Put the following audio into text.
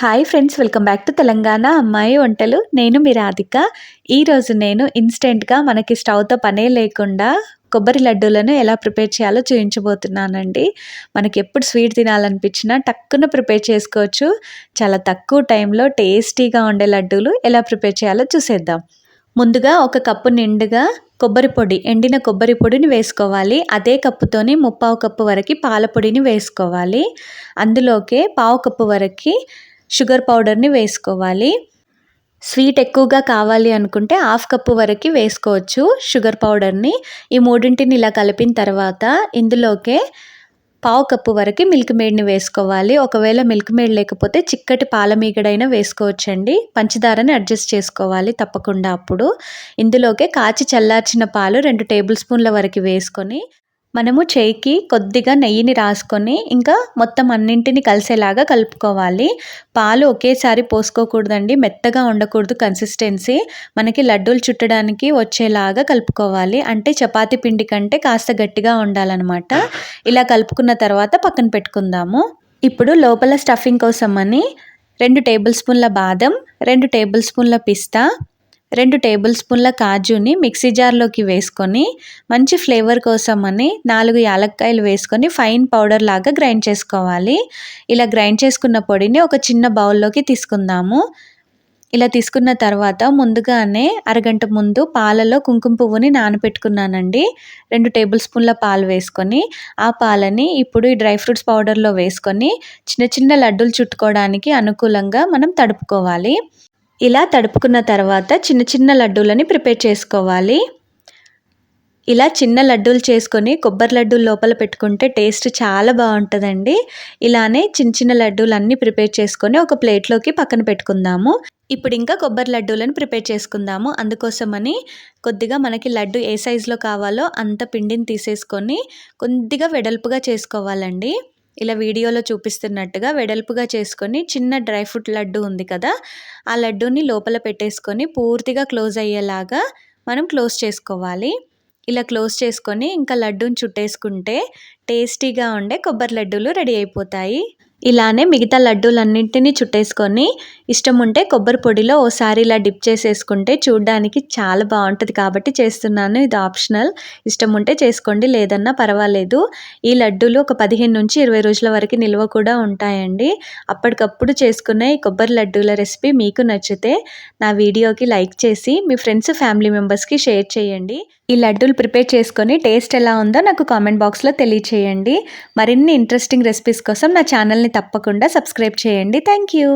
Hi friends welcome back to Telangana అమ్మాయి వంటలు నేను మీ రాధిక. ఈరోజు నేను ఇన్స్టెంట్గా మనకి స్టవ్తో పనే లేకుండా కొబ్బరి లడ్డూలను ఎలా ప్రిపేర్ చేయాలో చూపించబోతున్నానండి మనకి ఎప్పుడు స్వీట్ తినాలనిపించినా టక్కున ప్రిపేర్ చేసుకోవచ్చు. చాలా తక్కువ టైంలో టేస్టీగా ఉండే లడ్డూలు ఎలా ప్రిపేర్ చేయాలో చూసేద్దాం. ముందుగా ఒక కప్పు నిండుగా కొబ్బరి పొడి ఎండిన కొబ్బరి పొడిని వేసుకోవాలి. అదే కప్పుతోని ముప్పావు కప్పు వరకు పాల పొడిని వేసుకోవాలి. అందులోకే పావు కప్పు వరకు షుగర్ పౌడర్ని వేసుకోవాలి. స్వీట్ ఎక్కువగా కావాలి అనుకుంటే హాఫ్ కప్పు వరకు వేసుకోవచ్చు షుగర్ పౌడర్ని. ఈ మూడింటిని ఇలా కలిపిన తర్వాత ఇందులోకే పావు కప్పు వరకు మిల్క్ మేడ్ని వేసుకోవాలి. ఒకవేళ మిల్క్ మేడ్ లేకపోతే చిక్కటి పాల మీగడైనా వేసుకోవచ్చండి. పంచదారని అడ్జస్ట్ చేసుకోవాలి తప్పకుండా అప్పుడు. ఇందులోకే కాచి చల్లార్చిన పాలు రెండు టేబుల్ స్పూన్ల వరకు వేసుకొని మనము చేయికి కొద్దిగా నెయ్యిని రాసుకొని ఇంకా మొత్తం అన్నింటిని కలిసేలాగా కలుపుకోవాలి. పాలు ఒకేసారి పోసుకోకూడదండి. మెత్తగా ఉండకూడదు కన్సిస్టెన్సీ మనకి లడ్డూలు చుట్టడానికి వచ్చేలాగా కలుపుకోవాలి. అంటే చపాతి పిండి కంటే కాస్త గట్టిగా ఉండాలన్నమాట. ఇలా కలుపుకున్న తర్వాత పక్కన పెట్టుకుందాము. ఇప్పుడు లోపల స్టఫింగ్ కోసం అని రెండు టేబుల్ స్పూన్ల బాదం రెండు టేబుల్ స్పూన్ల పిస్తా రెండు టేబుల్ స్పూన్ల కాజుని మిక్సీ జార్లోకి వేసుకొని మంచి ఫ్లేవర్ కోసం అని నాలుగు యాలక్కాయలు వేసుకొని ఫైన్ పౌడర్ లాగా గ్రైండ్ చేసుకోవాలి. ఇలా గ్రైండ్ చేసుకున్న పొడిని ఒక చిన్న బౌల్లోకి తీసుకుందాము. ఇలా తీసుకున్న తర్వాత ముందుగానే అరగంట ముందు పాలలో కుంకుమ పువ్వుని నానబెట్టుకున్నానండి. రెండు టేబుల్ స్పూన్ల పాలు వేసుకొని ఆ పాలని ఇప్పుడు ఈ డ్రై ఫ్రూట్స్ పౌడర్లో వేసుకొని చిన్న చిన్న లడ్డూలు చుట్టుకోవడానికి అనుకూలంగా మనం తడుపుకోవాలి. ఇలా తడుపుకున్న తర్వాత చిన్న చిన్న లడ్డూలని ప్రిపేర్ చేసుకోవాలి. ఇలా చిన్న లడ్డూలు చేసుకొని కొబ్బరి లడ్డూలు లోపల పెట్టుకుంటే టేస్ట్ చాలా బాగుంటుందండి. ఇలానే చిన్న చిన్న లడ్డూలు అన్నీ ప్రిపేర్ చేసుకొని ఒక ప్లేట్లోకి పక్కన పెట్టుకుందాము. ఇప్పుడు ఇంకా కొబ్బరి లడ్డూలను ప్రిపేర్ చేసుకుందాము. అందుకోసమని కొద్దిగా మనకి లడ్డు ఏ సైజులో కావాలో అంత పిండిని తీసేసుకొని కొద్దిగా వెడల్పుగా చేసుకోవాలండి. ఇలా వీడియోలో చూపిస్తున్నట్టుగా వెడల్పుగా చేసుకొని చిన్న డ్రై ఫ్రూట్ లడ్డు ఉంది కదా ఆ లడ్డూని లోపల పెట్టేసుకొని పూర్తిగా క్లోజ్ అయ్యేలాగా మనం క్లోజ్ చేసుకోవాలి. ఇలా క్లోజ్ చేసుకొని ఇంకా లడ్డూని చుట్టేసుకుంటే టేస్టీగా ఉండే కొబ్బరి లడ్డూలు రెడీ అయిపోతాయి. ఇలానే మిగతా లడ్డూలన్నింటినీ చుట్టేసుకొని ఇష్టం ఉంటే కొబ్బరి పొడిలో ఓసారి ఇలా డిప్ చేసేసుకుంటే చూడడానికి చాలా బాగుంటుంది కాబట్టి చేస్తున్నాను. ఇది ఆప్షనల్. ఇష్టం ఉంటే చేసుకోండి లేదన్నా పర్వాలేదు. ఈ లడ్డూలు ఒక పదిహేను నుంచి ఇరవై రోజుల వరకు నిల్వ కూడా ఉంటాయండి. అప్పటికప్పుడు చేసుకునే ఈ కొబ్బరి లడ్డూల రెసిపీ మీకు నచ్చితే నా వీడియోకి లైక్ చేసి మీ ఫ్రెండ్స్ ఫ్యామిలీ మెంబర్స్కి షేర్ చేయండి. ఈ లడ్డూలు ప్రిపేర్ చేసుకొని టేస్ట్ ఎలా ఉందో నాకు కామెంట్ బాక్స్లో తెలియచేయండి. మరిన్ని ఇంట్రెస్టింగ్ రెసిపీస్ కోసం నా ఛానల్ని తప్పకుండా సబ్స్క్రైబ్ చేయండి. Thank you.